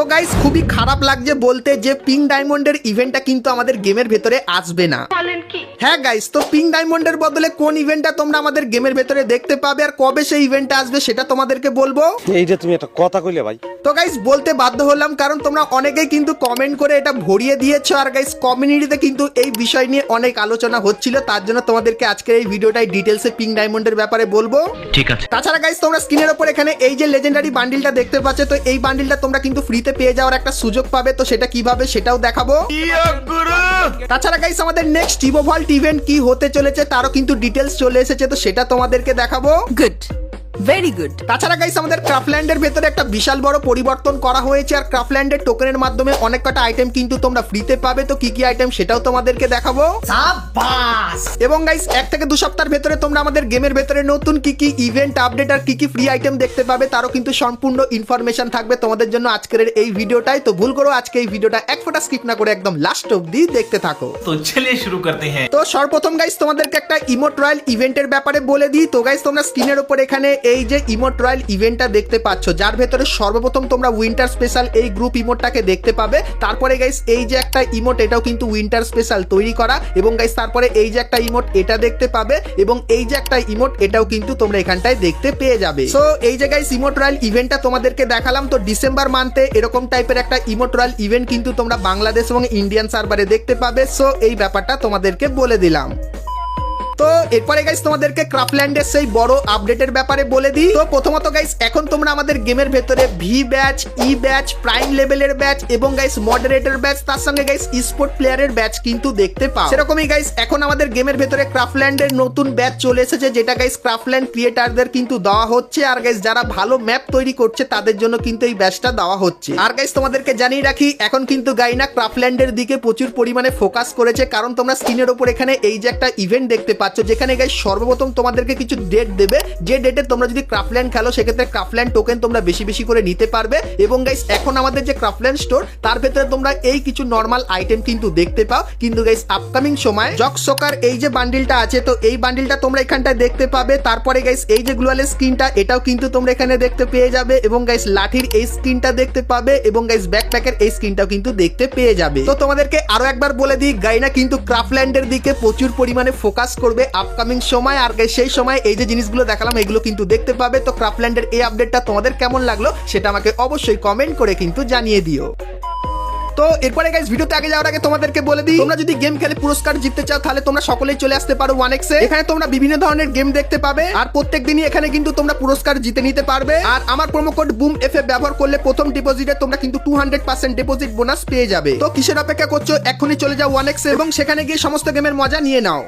তো গাইস খুবই খারাপ লাগছে বলতে যে পিঙ্ক ডায়মন্ডের ইভেন্টটা কিন্তু আমাদের গেমের ভেতরে আসবে না। হ্যাঁ গাইস তো পিঙ্ক ডায়মন্ডের বদলে কোন ইভেন্টটা তোমরা আমাদের গেমের ভেতরে দেখতে পাবে আর কবে সেই ইভেন্টটা আসবে সেটা তোমাদেরকে বলব? এইটা তুমি একটা কথা কইলে ভাই। তো গাইস বলতে বাধ্য হলাম কারণ তোমরা অনেকেই কিন্তু কমেন্ট করে এটা ভরিয়ে দিয়েছ আর গাইস কমিউনিটিতে কিন্তু এই বিষয় নিয়ে অনেক আলোচনা হচ্ছিল তার জন্য তোমাদেরকে আজকের এই ভিডিওটাই ডিটেলসে পিঙ্ক ডায়মন্ডের ব্যাপারে বলব। ঠিক আছে। তাছাড়া গাইস তোমরা স্ক্রিনের ওপর এখানে এই যে লেজেন্ডারি বান্ডিলটা দেখতে পাচ্ছ তো এই বান্ডিলটা তোমরা কিন্তু ফ্রিতে পেয়ে যাওয়ার একটা সুযোগ পাবে, তো সেটা কীভাবে সেটাও দেখাবো তাছাড়া গাইস আমাদের নেক্সট ইভো ভল্ট ইভেন্ট কি হতে চলেছে, তারও কিন্তু ডিটেলস চলে এসেছে, তো সেটা তোমাদেরকে দেখাবো Good. ভেরি গুড তাছাড়া গাইস আমাদের ক্রাফল্যান্ডের ভেতরে একটা বিশাল বড় পরিবর্তন করা হয়েছে আর ক্রাফল্যান্ডের টোকেনের মাধ্যমে অনেক কটা আইটেম কিন্তু তোমরা ফ্রিতে পাবে। তো কি কি আইটেম সেটাও তোমাদেরকে দেখাবো। এবং গাইস এক থেকে দু সপ্তাহের ভেতরে তোমরা আমাদের গেমের ভেতরে নতুন কি কি ইভেন্ট আপডেট আর কি কি ফ্রি আইটেম দেখতে পাবে তারও কিন্তু সম্পূর্ণ ইনফরমেশন থাকবে তোমাদের জন্য আজকের এই ভিডিওটাই তো ভুল করো আজকে এই ভিডিওটা এক ফোটা স্কিপ না করে একদম লাস্ট অবধি দেখতে থাকো। তো চলে শুরু করতে হ্যাঁ। তো সর্বপ্রথম গাইস তোমাদেরকে একটা ইমোট রয়্যাল ইভেন্টের ব্যাপারে বলে দিই। তো গাইস তোমরা স্ক্রিনের উপর এখানে এই যে ইমোট রয়্যাল ইভেন্টটা দেখতে পাচ্ছ, যার ভেতরে সর্বপ্রথম তোমরা উইন্টার স্পেশাল এই গ্রুপ ইমোটটাকে দেখতে পাবে। তারপরে গাইস এই যে একটা ইমোট এটাও কিন্তু উইন্টার স্পেশাল তৈরি করা এবং গাইস তারপরে এই যে একটা ইমোট এটা দেখতে পাবে এবং এই যে একটা ইমোট এটাও কিন্তু তোমরা এখানটায় দেখতে পেয়ে যাবে। সো এই যে গাইস ইমোট রয়্যাল ইভেন্টটা তোমাদেরকে দেখালাম, তো ডিসেম্বর মান্থে এরকম টাইপের একটা ইমোট রয়্যাল ইভেন্ট কিন্তু তোমরা বাংলাদেশ এবং ইন্ডিয়ান সার্ভারে দেখতে পাবে। সো এই ব্যাপারটা তোমাদেরকে বলে দিলাম। তো এরপরে গাইস তোমাদেরকে ক্রাফল্যান্ডের সেই বড় আপডেটের ব্যাপারে বলে দিই। তো প্রথমত গাইস এখন তোমরা আমাদের গেমের ভেতরে V badge E badge prime লেভেলের ব্যাচ এবং গাইস মডারেটর ব্যাচ তার সঙ্গে গাইস স্পোর্ট প্লেয়ারের ব্যাচ কিন্তু দেখতে পাও। সেরকমই গাইস এখন আমাদের গেমের ভেতরে ক্রাফল্যান্ডের নতুন ব্যাচ চলে এসেছে, যেটা গাইস ক্রাফল্যান্ড ক্রিয়েটারদের কিন্তু দেওয়া হচ্ছে। আর গাইস যারা ভালো ম্যাপ তৈরি করছে, তাদের জন্য কিন্তু এই ব্যাচটা দেওয়া হচ্ছে। আর গাইস তোমাদেরকে জানিয়ে রাখি, এখন কিন্তু গাইনা ক্রাফল্যান্ডের দিকে প্রচুর পরিমাণে ফোকাস করেছে, কারণ তোমরা স্ক্রিনের উপর এখানে এই যে একটা ইভেন্ট দেখতে পাচ্ছ যেখানে গাইস সর্বপ্রথম তোমাদেরকে কিছু ডেট দেবে। যে ডেটে তোমরা যদি ক্রাফল্যান্ড খেলো, সেক্ষেত্রে ক্রাফল্যান্ড টোকেন তোমরা বেশি বেশি করে নিতে পারবে। এবং গাইস এখন আমাদের যে ক্রাফল্যান্ড স্টোর তার ভেতরে তোমরা এই কিছু নর্মাল আইটেম কিন্তু দেখতে পাও। কিন্তু গাইস আপকামিং সময় জক সোকার এই যে বান্ডিলটা আছে, তো এই বান্ডিলটা তোমরা এখানটায় দেখতে পাবে। তারপরে গাইস এই যে গ্লোয়ালের স্ক্রিনটা এটাও কিন্তু তোমরা এখানে দেখতে পেয়ে যাবে। এবং গাইস লাঠির এই স্ক্রিনটা দেখতে পাবে। এবং গাইস ব্যাকপ্যাকের এই স্ক্রিনটাও কিন্তু দেখতে পেয়ে যাবে। তো তোমাদেরকে আরও একবার বলে দিই গাইনা কিন্তু ক্রাফল্যান্ডের দিকে প্রচুর পরিমাণে ফোকাস করবে। আপকামিং সময়। আর সেই সময় এই যে জিনিসগুলো দেখালাম, এগুলো কিন্তু দেখতে পাবে। তো ক্রাফল্যান্ডের এই আপডেটটা তোমাদের কেমন লাগল সেটা আমাকে অবশ্যই কমেন্ট করে কিন্তু জানিয়ে দিও। তো এরপরে গাইস ভিডিওতে আগে যাওয়ার আগে তোমাদেরকে বলে দিই, তোমরা যদি গেম খেলে পুরস্কার জিততে চাও, তাহলে তোমরা সকলেই চলে আসতে পারো ওয়ান এক্সে এখানে তোমরা বিভিন্ন ধরনের গেম দেখতে পাবে। আর প্রত্যেক দিনই এখানে কিন্তু তোমরা পুরস্কার জিতে নিতে পারবে। আর আমার promo code boom F A ব্যবহার করলে প্রথম ডিপোজিটে তোমরা কিন্তু two hundred percent deposit bonus পেয়ে যাবে। তো কিসের অপেক্ষা করছ? এখনই চলে যাও ওয়ান এক্সে এবং সেখানে গিয়ে সমস্ত গেমের মজা নিয়ে নাও।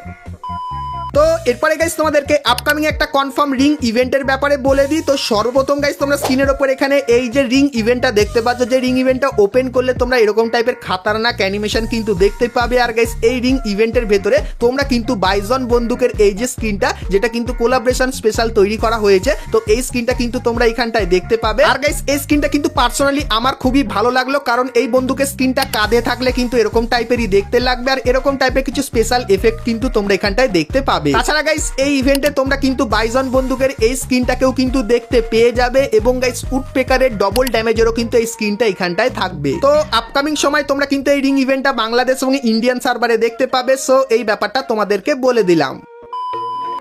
তো এরপরে গাইস তোমাদেরকে আপকামিং একটা কনফার্ম রিং ইভেন্টের ব্যাপারে বলে দিই। তো সর্বপ্রথম গাইস তোমরা স্ক্রিনের ওপর এখানে এই যে রিং ইভেন্টটা দেখতে পাচ্ছ, যে রিং ইভেন্টটা ওপেন করলে তোমরা এরকম টাইপের খাতারনাক অ্যানিমেশন কিন্তু দেখতে পাবে। আর গাইস এই রিং ইভেন্টের ভেতরে তোমরা কিন্তু বাইজন বন্দুকের এই যে স্ক্রিনটা যেটা কিন্তু কোলাবরেশন স্পেশাল তৈরি করা হয়েছে, তো এই স্ক্রিনটা কিন্তু তোমরা এখানটায় দেখতে পাবে। আর গাইস এই স্ক্রিনটা কিন্তু পার্সোনালি আমার খুবই ভালো লাগল, কারণ এই বন্দুকের স্ক্রিনটা কাঁধে থাকলে কিন্তু এরকম টাইপেরই দেখতে লাগবে, আর এরকম টাইপের কিছু স্পেশাল এফেক্ট কিন্তু তোমরা এখানটায় দেখতে পাবে। তাছাড়া গাইস এই ইভেন্টে তোমরা কিন্তু বাইজন বন্দুকের এই স্কিনটাকেও কিন্তু দেখতে পেয়ে যাবে এবং গাইস উড পেকারের ডবল ড্যামেজেরও কিন্তু এই স্কিনটা এখানটায় থাকবে। তো আপকামিং সময় তোমরা কিন্তু এই রিং ইভেন্টটা বাংলাদেশ এবং ইন্ডিয়ান সার্ভারে দেখতে পাবে। সো এই ব্যাপারটা তোমাদেরকে বলে দিলাম।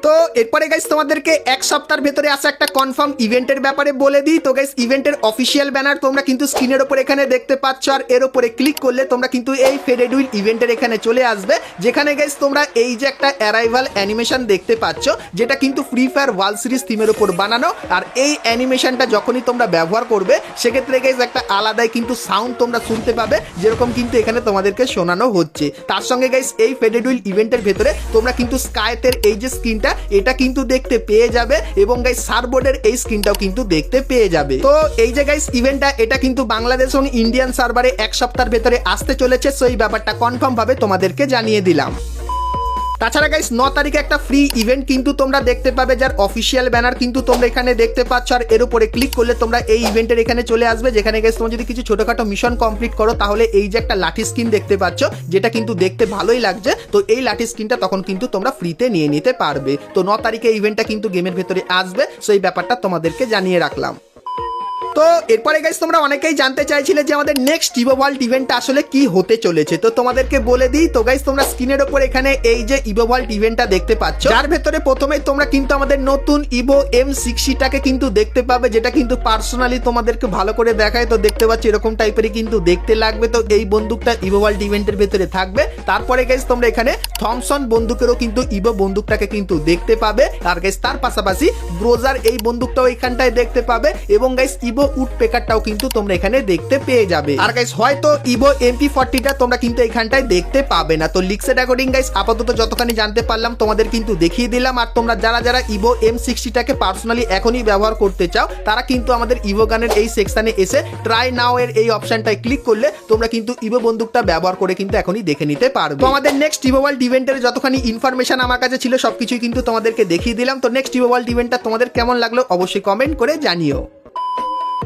তো এরপরে গাইস তোমাদেরকে এক সপ্তাহের ভেতরে আসা একটা কনফার্ম ইভেন্টের ব্যাপারে বলে দিই। তো গাইস ইভেন্টের অফিসিয়াল ব্যানার তোমরা কিন্তু স্ক্রিনের ওপর এখানে দেখতে পাচ্ছ আর এর উপরে ক্লিক করলে তোমরা কিন্তু এই ফেডেড উইল ইভেন্টের এখানে চলে আসবে। যেখানে গাইস তোমরা এই যে একটা অ্যারাইভাল অ্যানিমেশন দেখতে পাচ্ছ, যেটা কিন্তু ফ্রি ফায়ার ওয়ার্ল্ড সিরিজ থিমের উপর বানানো। আর এই অ্যানিমেশনটা যখনই তোমরা ব্যবহার করবে, সেক্ষেত্রে গাইস একটা আলাদাই কিন্তু সাউন্ড তোমরা শুনতে পাবে, যেরকম কিন্তু এখানে তোমাদেরকে শোনানো হচ্ছে। তার সঙ্গে গাইস এই ফেডেড উইল ইভেন্টের ভেতরে তোমরা কিন্তু স্কাইতের এই যে স্ক্রিনটা এটা কিন্তু দেখতে পেয়ে যাবে এবং গাইস সার্বোর্ডের এই স্ক্রিনটাও কিন্তু দেখতে পেয়ে যাবে। তো এই যে গাইস ইভেন্টটা এটা কিন্তু বাংলাদেশ এবং ইন্ডিয়ান সার্ভারে এক সপ্তাহের ভেতরে আসতে চলেছে সেই ব্যাপারটা কনফার্ম ভাবে তোমাদেরকে জানিয়ে দিলাম। তাছাড়া গাইস ন তারিখে একটা ফ্রি ইভেন্ট কিন্তু তোমরা দেখতে পাবে, যার অফিসিয়াল ব্যানার কিন্তু তোমরা এখানে দেখতে পাচ্ছ, আর এর উপরে ক্লিক করলে তোমরা এই ইভেন্টের এখানে চলে আসবে, যেখানে গাইস তোমরা যদি কিছু ছোটখাটো মিশন কমপ্লিট করো, তাহলে এই যে একটা লাঠি স্কিন দেখতে পাচ্ছ, যেটা কিন্তু দেখতে ভালোই লাগছে, তো এই লাঠি স্কিনটা তখন কিন্তু তোমরা ফ্রিতে নিয়ে নিতে পারবে। তো ন তারিখে ইভেন্টটা কিন্তু গেমের ভেতরে আসবে সো এই ব্যাপারটা তোমাদেরকে জানিয়ে রাখলাম। তো এরপরে গাইস তোমরা অনেকেই জানতে চাইছিলে যে আমাদের নেক্সট ইভো ওয়ার্ল্ড ইভেন্ট আসলে কি হতে চলেছে। তো তোমাদেরকে বলে দিই, তো গাইস তোমরা স্ক্রিনের ওপর এখানে এই যে ইভো ওয়ার্ল্ড ইভেন্টটা দেখতে পাচ্ছ। যার ভেতরে প্রথমেই তোমরা কিন্তু আমাদের নতুন ইভো এম সিক্সটিটাকে কিন্তু দেখতে পাবে, যেটা কিন্তু পার্সোনালি তোমাদেরকে ভালো করে দেখায়। তো দেখতে পাচ্ছ, এরকম টাইপেরই কিন্তু দেখতে লাগবে। তো এই বন্দুকটা ইভো ওয়ার্ল্ড ইভেন্টের ভেতরে থাকবে। তারপরে গাইস তোমরা এখানে থমসন বন্দুকেরও কিন্তু ইভো বন্দুকটাকে কিন্তু দেখতে পাবে। আর গাইস তার পাশাপাশি ব্রোজার এই বন্দুকটাও এখানটায় দেখতে পাবে। এবং গাইস ইভো উড পেকারটাও কিন্তু তোমরা এখানে দেখতে পেয়ে যাবে। আর গাইস হয়তো ইভো এমপি ফর্টিটা তোমরা কিন্তু এখানটায় দেখতে পাবে না। তো লিক্সের অ্যাকর্ডিং গাইস আপাতত যতখানি জানতে পারলাম তোমাদের কিন্তু দেখিয়ে দিলাম। আর তোমরা যারা যারা ইভো এম সিক্সটিটাকে পার্সোনালি এখনই ব্যবহার করতে চাও, তারা কিন্তু আমাদের ইভো গানের এই সেকশনে এসে ট্রাই নাও এর এই অপশনটায় ক্লিক করলে তোমরা কিন্তু ইভো বন্দুকটা ব্যবহার করে কিন্তু এখনই দেখে নিতে পারবে। তো আমাদের নেক্সট ইভো ওয়ার্ল্ড ইভেন্টের যতখানি ইনফরমেশন আমার কাছে ছিল, সবকিছুই কিন্তু তোমাদেরকে দেখিয়ে দিলাম। তো নেক্সট ইভো ওয়ার্ল্ড ইভেন্টটা তোমাদের কেমন লাগল অবশ্যই কমেন্ট করে জানিও।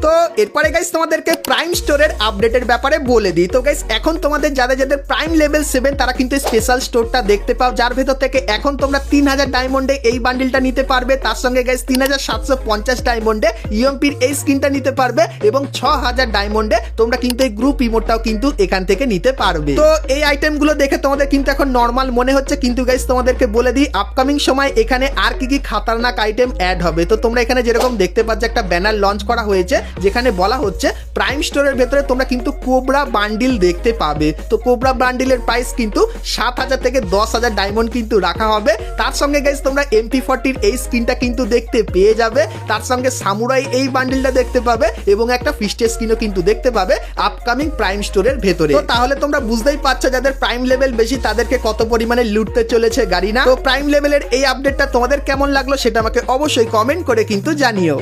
তো এরপরে গাইস তোমাদেরকে প্রাইম স্টোরের আপডেটের ব্যাপারে বলে দিই। তো গাইস এখন তোমাদের যাদের যাদের প্রাইম লেভেল সেভেন তারা কিন্তু স্পেশাল স্টোরটা দেখতে পাও, যার ভেতর থেকে এখন তোমরা তিন হাজার ডায়মন্ডে এই বান্ডিলটা নিতে পারবে। তার সঙ্গে গাইস তিন হাজার সাতশো পঞ্চাশ ডায়মন্ডে ইএমপির এই স্কিনটা নিতে পারবে এবং ছ হাজার ডায়মন্ডে তোমরা কিন্তু এই গ্রুপ ইমোটটাও কিন্তু এখান থেকে নিতে পারবে। তো এই আইটেমগুলো দেখে তোমাদের কিন্তু এখন নর্মাল মনে হচ্ছে। কিন্তু গাইস তোমাদেরকে বলে দিই আপকামিং সময় এখানে আর কি কি খাতারনাক আইটেম অ্যাড হবে। তো তোমরা এখানে যেরকম দেখতে পাচ্ছ, একটা ব্যানার লঞ্চ করা হয়েছে। যেখানে বলা হচ্ছে প্রাইম স্টোরের ভেতরে তোমরা কিন্তু কোবরা বান্ডিল দেখতে পাবে। তো কোবরা বান্ডিলের প্রাইস কিন্তু সাত হাজার থেকে দশ হাজার ডায়মন্ড কিন্তু রাখা হবে। তার সঙ্গে গাইজ তোমরা এমপি ফর্টির এই স্কিনটা কিন্তু দেখতে পেয়ে যাবে। তার সঙ্গে সামুরাই এই বান্ডিলটা দেখতে পাবে এবং একটা ফিস্টের স্কিনও কিন্তু দেখতে পাবে আপকামিং প্রাইম স্টোরের ভেতরে। তো তাহলে তোমরা বুঝতেই পারছ যাদের প্রাইম লেভেল বেশি, তাদেরকে কত পরিমাণে লুটতে চলেছে গাড়ি না তো প্রাইম লেভেলের এই আপডেটটা তোমাদের কেমন লাগল সেটা আমাকে অবশ্যই কমেন্ট করে কিন্তু জানিও।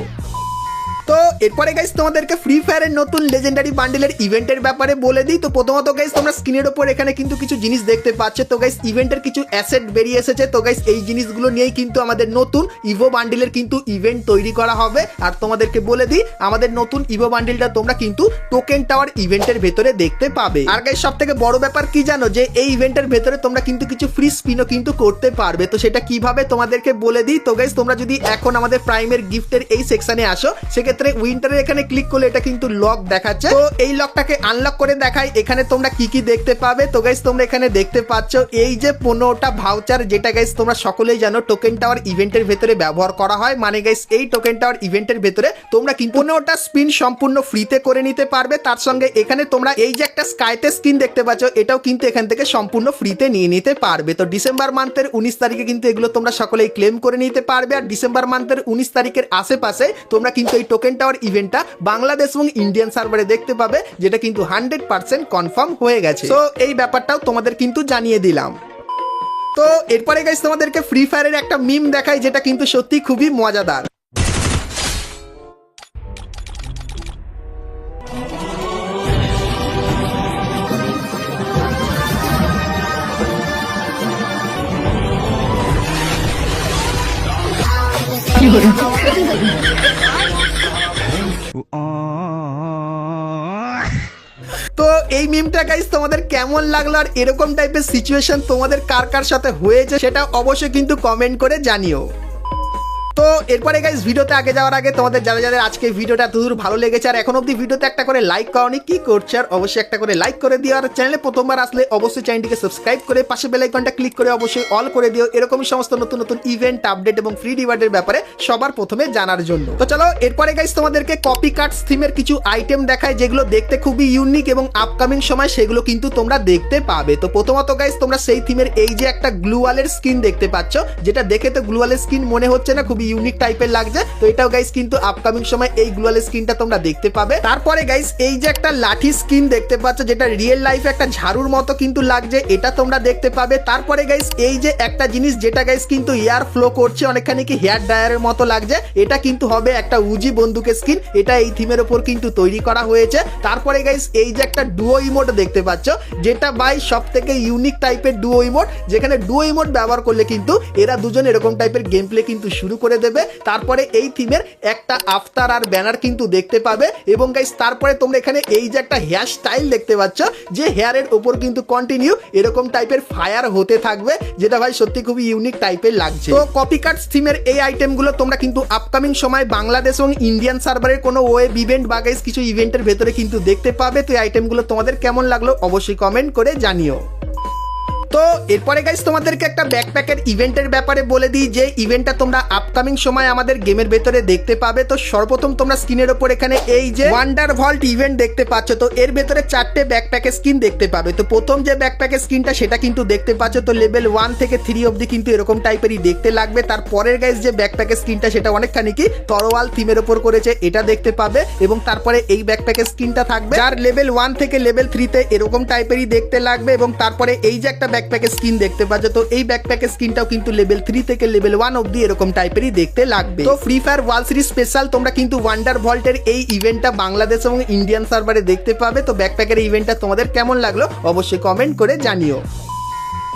তো এরপরে গাইস তোমাদেরকে ফ্রি ফায়ারের নতুন লেজেন্ডারি বান্ডেলের ইভেন্টের ব্যাপারে বলে দিই। তো প্রথমত গাইস তোমরা স্ক্রিনের ওপর এখানে কিন্তু কিছু জিনিস দেখতে পাচ্ছ। তো গাইস ইভেন্টের কিছু অ্যাসেট বেরিয়ে এসেছে। তো গাইস এই জিনিসগুলো নিয়েই কিন্তু আমাদের নতুন ইভো বান্ডেলের কিন্তু ইভেন্ট তৈরি করা হবে। আর তোমাদেরকে বলে দিই, আমাদের নতুন ইভো বান্ডেলটা তোমরা কিন্তু টোকেন টাওয়ার ইভেন্টের ভেতরে দেখতে পাবে। আর গাইস সব থেকে বড় ব্যাপার কি জানো? যে এই ইভেন্টের ভেতরে তোমরা কিন্তু কিছু ফ্রি স্পিনও কিন্তু করতে পারবে। তো সেটা কীভাবে তোমাদেরকে বলে দিই? তো গাইস তোমরা যদি এখন আমাদের প্রাইমের গিফটের এই সেকশনে আসো, সেক্ষেত্রে উইন্টারের এখানে ক্লিক করলে এটা কিন্তু লক দেখাচ্ছে। তো এই লকটাকে আনলক করে দেখাই। এখানে তোমরা কি কি দেখতে পাবে? তো গাইস তোমরা এখানে দেখতে পাচ্ছ, এই যে পনেরোটা ভাউচার যেটা গাইস তোমরা সকলেই জানো টোকেন টাওয়ার ইভেন্টের ভেতরে ব্যবহার করা হয়। মানে গাইস এই টোকেন টাওয়ার ইভেন্টের ভেতরে তোমরা কিন্তু পনেরোটা স্পিন সম্পূর্ণ ফ্রিতে করে নিতে পারবে। তার সঙ্গে এখানে তোমরা এই যে একটা স্কাইতে স্কিন দেখতে পাচ্ছ, এটাও কিন্তু এখান থেকে সম্পূর্ণ ফ্রিতে নিয়ে নিতে পারবে। তো ডিসেম্বর মান্থের উনিশ তারিখে কিন্তু এগুলো তোমরা সকলেই ক্লেম করে নিতে পারবে। আর ডিসেম্বর মান্থের উনিশ তারিখের আশেপাশে তোমরা কিন্তু এই টোকেন টাওয়ার ইভেন্টটা বাংলাদেশ এবং ইন্ডিয়ান সার্ভারে দেখতে পাবে, যেটা কিন্তু হান্ড্রেড পার্সেন্ট কনফার্ম হয়ে গেছে। তো এই ব্যাপারটাও তোমাদের কিন্তু জানিয়ে দিলাম। তো, এরপরে গাইস তোমাদেরকে ফ্রি ফায়ারের একটা মিম দেখাই, যেটা কিন্তু সত্যি খুবই মজাদার। তো মিমটা গাইস তোমাদের কেমন লাগল আর এরকম টাইপের সিচুয়েশন তোমাদের কার কার সাথে হয়েছে সেটা অবশ্যই কিন্তু কমেন্ট করে জানিও। তো এরপরে গাইস ভিডিওতে আগে যাওয়ার আগে তোমাদের যারা যাদের আজকে ভিডিওটা দূর ভালো লেগেছে, আর এখন অব্দি ভিডিওতে একটা করে লাইক করনি, কি করছে? আর অবশ্যই একটা করে লাইক করে দিও, আর চ্যানেলে প্রথমবার আসলে অবশ্যই চ্যানেলটিকে সাবস্ক্রাইব করে পাশে বেল আইকনটা ক্লিক করে অবশ্যই অল করে দিও, এরকমই সমস্ত নতুন নতুন ইভেন্ট আপডেট এবং ফ্রি রিওয়ার্ডের ব্যাপারে সবার প্রথমে জানার জন্য। তো চলো, এরপরে গাইস তোমাদেরকে কপি কাটস থিমের কিছু আইটেম দেখায়, যেগুলো দেখতে খুবই ইউনিক এবং আপকামিং সময়, সেগুলো কিন্তু তোমরা দেখতে পাবে। তো প্রথমত গাইস তোমরা সেই থিমের এই যে একটা গ্লুয়ালের স্কিন দেখতে পাচ্ছ, যেটা দেখে তো গ্লুয়ালের স্কিন মনে হচ্ছে না, খুবই ইউনিক টাইপের লাগছে। তো এটাও গাইস কিন্তু আপকামিং সময় এই গ্লুয়ালের স্কিনটা তোমরা দেখতে পাবে। তারপরে গাইস এই যে একটা লাঠি স্কিন দেখতে পাচ্ছ, যেটা রিয়েল লাইফে একটা ঝাড়ুর মতো কিন্তু লাগছে, এটা তোমরা দেখতে পাবে। তারপরে গাইস এই যে একটা জিনিস যেটা গাইস কিন্তু এয়ার ফ্লো করছে, অনেকখানি কি হেয়ার ড্রায়ারের মতো লাগছে, এটা কিন্তু হবে একটা উজি বন্দুকের স্কিন এটা এই থিমের ওপর কিন্তু তৈরি করা হয়েছে। তারপরে গাইস এই যে একটা ডুয়ো ইমোট দেখতে পাচ্ছ, যেটা বাই সব থেকে ইউনিক টাইপের ডুয়ো ইমোট যেখানে ডুয়ো ইমোট ব্যবহার করলে কিন্তু এরা দুজন এরকম টাইপের গেম প্লে কিন্তু শুরু করে দেবে দেবে। তারপরে এই থিমের একটা আফতার আর ব্যানার কিন্তু দেখতে পাবে। এবং গাইস তারপরে তোমরা এখানে এই যে একটা হেয়ার স্টাইল দেখতে পাচ্ছ, যে হেয়ারের ওপর কিন্তু কন্টিনিউ এরকম টাইপের ফায়ার হতে থাকবে, যেটা ভাই সত্যি খুবই ইউনিক টাইপের লাগছে। তো কপি কাটস থিমের এই আইটেমগুলো তোমরা কিন্তু আপকামিং সময় বাংলাদেশ এবং ইন্ডিয়ান সার্ভারের কোনো ওয়েব ইভেন্ট বা গাইস কিছু ইভেন্টের ভেতরে কিন্তু দেখতে পাবে। তো এই আইটেমগুলো তোমাদের কেমন লাগল অবশ্যই কমেন্ট করে জানিও। তো এরপরে গাইজ তোমাদেরকে একটা ব্যাকপ্যাকের ইভেন্টের ব্যাপারে বলে দিই, যে ইভেন্টটা তোমরা আপকামিং সময় আমাদের গেমের ভেতরে দেখতে পাবে। তো সর্বপ্রথম তোমরা স্ক্রিনের ওপর এখানে এই যে ওয়ান্ডার ভল্ট ইভেন্ট দেখতে পাচ্ছ। তো এর ভেতরে চারটে ব্যাকপ্যাকের স্কিন দেখতে পাবে। তো প্রথম যে ব্যাকপ্যাকের স্কিনটা সেটা কিন্তু দেখতে পাচ্ছ। তো লেভেল ওয়ান থেকে থ্রি অবধি কিন্তু এরকম টাইপেরই দেখতে লাগবে। তারপরের গাইজ যে ব্যাকপ্যাকের স্কিনটা সেটা অনেকখানি কি তরোয়াল থিমের ওপর করেছে, এটা দেখতে পাবে। এবং তারপরে এই ব্যাকপ্যাকের স্কিনটা থাকবে। যার লেভেল ওয়ান থেকে লেভেল থ্রিতে এরকম টাইপেরই দেখতে লাগবে। এবং তারপরে এই যে একটা ব্যাকপ্যাকের স্কিন দেখতে পাচ্ছ, তো এই ব্যাকপ্যাকের স্কিনটাও কিন্তু লেভেল থ্রি থেকে লেভেল ওয়ান অব্দি এরকম টাইপেরই দেখতে লাগবে। তো free fire world series special তোমরা কিন্তু ওয়ান্ডার ভল্টের এই ইভেন্টটা বাংলাদেশ এবং ইন্ডিয়ান সার্ভারে দেখতে পাবে। তো ব্যাকপ্যাকের ইভেন্টটা তোমাদের কেমন লাগল অবশ্যই কমেন্ট করে জানিও।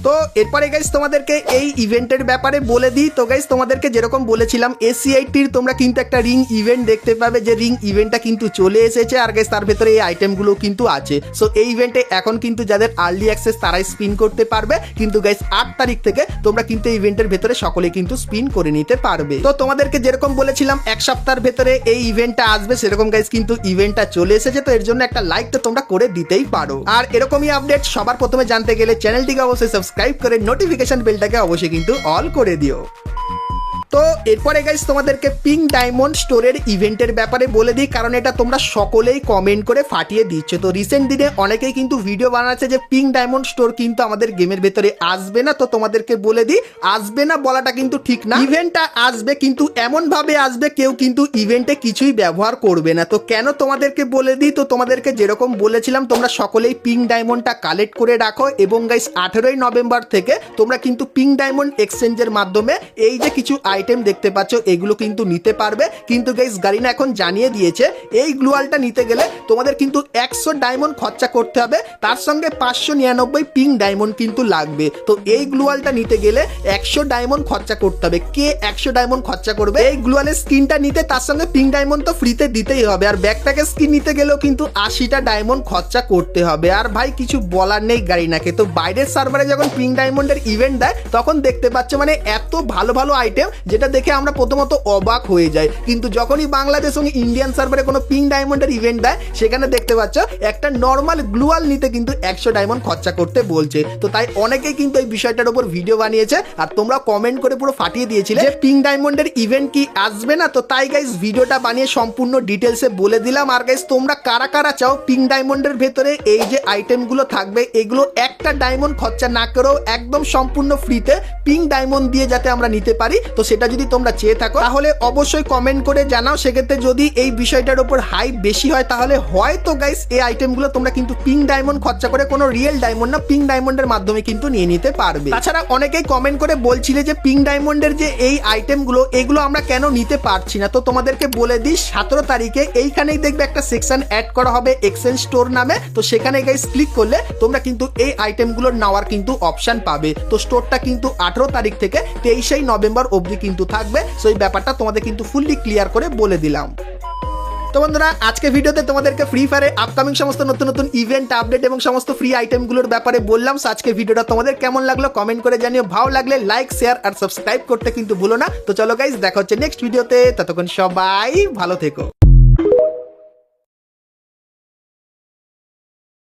তো এরপরে গাইস তোমাদেরকে এই ইভেন্টের ব্যাপারে বলে দিই। তো গাইস তোমাদেরকে যেরকম বলেছিলাম এসিআইটির তোমরা কিন্তু একটা রিং ইভেন্ট দেখতে পাবে। যে রিং ইভেন্টটা কিন্তু চলে এসেছে আর গাইস তার ভেতরে এই আইটেমগুলো কিন্তু আছে। সো এই ইভেন্টে এখন কিন্তু যাদের আর্লি অ্যাক্সেস তারাই স্পিন করতে পারবে। কিন্তু গাইস আট তারিখ থেকে তোমরা কিন্তু এই ইভেন্টের ভেতরে সকলে কিন্তু স্পিন করে নিতে পারবে। তো তোমাদেরকে যেরকম বলেছিলাম, এক সপ্তাহের ভেতরে এই ইভেন্টটা আসবে। সেরকম গাইস কিন্তু ইভেন্টটা চলে এসেছে। তো এর জন্য একটা লাইক তো তোমরা করে দিতেই পারো। আর এরকমই আপডেট সবার প্রথমে জানতে গেলে চ্যানেলটিকে অবশ্যই সাবস্ক্রাইব করে নোটিফিকেশন বেলটাকে অবশ্যই কিন্তু অল করে দিও। তো এরপরে গাইস তোমাদেরকে পিঙ্ক ডায়মন্ড স্টোরের ইভেন্টের ব্যাপারে বলে দিই, কারণ এটা তোমরা সকলেই কমেন্ট করে ফাটিয়ে দিচ্ছ। তো রিসেন্ট দিনে অনেকেই কিন্তু ভিডিও বানাচ্ছে যে পিঙ্ক ডায়মন্ড স্টোর কিন্তু আমাদের গেমের ভেতরে আসবে না। তো তোমাদেরকে বলে দিই, আসবে না বলাটা কিন্তু ঠিক না। ইভেন্টটা আসবে কিন্তু এমন ভাবে আসবে, কেউ কিন্তু ইভেন্টে কিছুই ব্যবহার করবে না। তো কেন তোমাদেরকে বলে দিই? তো তোমাদেরকে যেরকম বলেছিলাম, তোমরা সকলেই পিঙ্ক ডায়মন্ডটা কালেক্ট করে রাখো এবং গাইস আঠেরোই নভেম্বর থেকে তোমরা কিন্তু পিঙ্ক ডায়মন্ড এক্সচেঞ্জের মাধ্যমে এই যে কিছু আইটেম দেখতে পাচ্ছ, এগুলো কিন্তু নিতে পারবে। কিন্তু গাইস গারিনা এখন জানিয়ে দিয়েছে, এই গ্লুয়ালটা নিতে গেলে তোমাদের কিন্তু একশো ডায়মন্ড খরচা করতে হবে, তার সঙ্গে পাঁচশো নিরানব্বই পিঙ্ক ডায়মন্ড কিন্তু লাগবে। তো এই গ্লুয়ালটা নিতে গেলে একশো ডায়মন্ড খরচা করতে হবে। কে একশো ডায়মন্ড খরচা করবে? এই গ্লুয়ালের স্কিনটা নিতে তার সঙ্গে পিঙ্ক ডায়মন্ড তো ফ্রিতে দিতেই হবে। আর ব্যাকপ্যাকের স্কিন নিতে গেলেও কিন্তু আশিটা ডায়মন্ড খরচা করতে হবে। আর ভাই, কিছু বলার নেই গাড়িনাকে। তো বাইরের সার্ভারে যখন পিঙ্ক ডায়মন্ডের ইভেন্ট দেয়, তখন দেখতে পাচ্ছ মানে এত ভালো ভালো আইটেম যেটা দেখে আমরা প্রথমত অবাক হয়ে যাই। কিন্তু যখনই বাংলাদেশ এবং ইন্ডিয়ান সার্ভারে কোনো পিঙ্ক ডায়মন্ডের ইভেন্ট দেয়, সেখানে দেখতে পাচ্ছ একটা নর্মাল গ্লুয়াল নিতে কিন্তু একশো ডায়মন্ড খরচা করতে বলছে। তো তাই অনেকেই কিন্তু এই বিষয়টার উপর ভিডিও বানিয়েছে আর তোমরা কমেন্ট করে পুরো ফাটিয়ে দিয়েছিলে যে পিঙ্ক ডায়মন্ডের ইভেন্ট কি আসবে না। তো তাই গাইস ভিডিওটা বানিয়ে সম্পূর্ণ ডিটেলসে বলে দিলাম। আর গাইস তোমরা কারা কারা চাও পিঙ্ক ডায়মন্ডের ভেতরে এই যে আইটেমগুলো থাকবে, এগুলো একটা ডায়মন্ড খরচা না করেও একদম সম্পূর্ণ ফ্রিতে পিঙ্ক ডায়মন্ড দিয়ে যাতে আমরা নিতে পারি। তো সেটা যদি তোমরা চেয়ে থাকো, তাহলে অবশ্যই কমেন্ট করে জানাও। সেক্ষেত্রে যদি এই বিষয়টার উপর হাইপ বেশি হয়, তাহলে হয়তো গাইস এই আইটেমগুলো তোমরা কিন্তু পিঙ্ক ডায়মন্ড খরচা করে কোনো রিয়েল ডায়মন্ড না পিঙ্ক ডায়মন্ডের মাধ্যমে কিন্তু নিয়ে নিতে পারবে। তাছাড়া অনেকেই কমেন্ট করে বলছিলে যে পিঙ্ক ডায়মন্ডের যে এই আইটেমগুলো এগুলো আমরা কেন নিতে পারছি না? তো তোমাদেরকে বলে দিই, সতেরো তারিখে এইখানেই দেখবে একটা সেকশন অ্যাড করা হবে এক্সচেঞ্জ স্টোর নামে। তো সেখানে গাইস ক্লিক করলে তোমরা কিন্তু এই আইটেমগুলোর নেওয়ার কিন্তু অপশন পাবে। তো স্টোরটা কিন্তু আঠেরো তারিখ থেকে তেইশেই নভেম্বর অবধি কিন্তু থাকবে সো এই ব্যাপারটা তোমাদের কিন্তু ফুললি ক্লিয়ার করে বলে দিলাম। তো বন্ধুরা, আজকে ভিডিওতে তোমাদেরকে ফ্রি ফায়ারে আপকামিং সমস্ত নতুন নতুন ইভেন্ট আপডেট এবং সমস্ত ফ্রি আইটেমগুলোর ব্যাপারে বললাম। আজকে ভিডিওটা তোমাদের কেমন লাগল কমেন্ট করে জানিও। ভালো লাগলে লাইক শেয়ার আর সাবস্ক্রাইব করতে কিন্তু ভুলো না। তো চলো গাইজ দেখা হচ্ছে নেক্সট ভিডিওতে ততক্ষণ সবাই ভালো থেকো।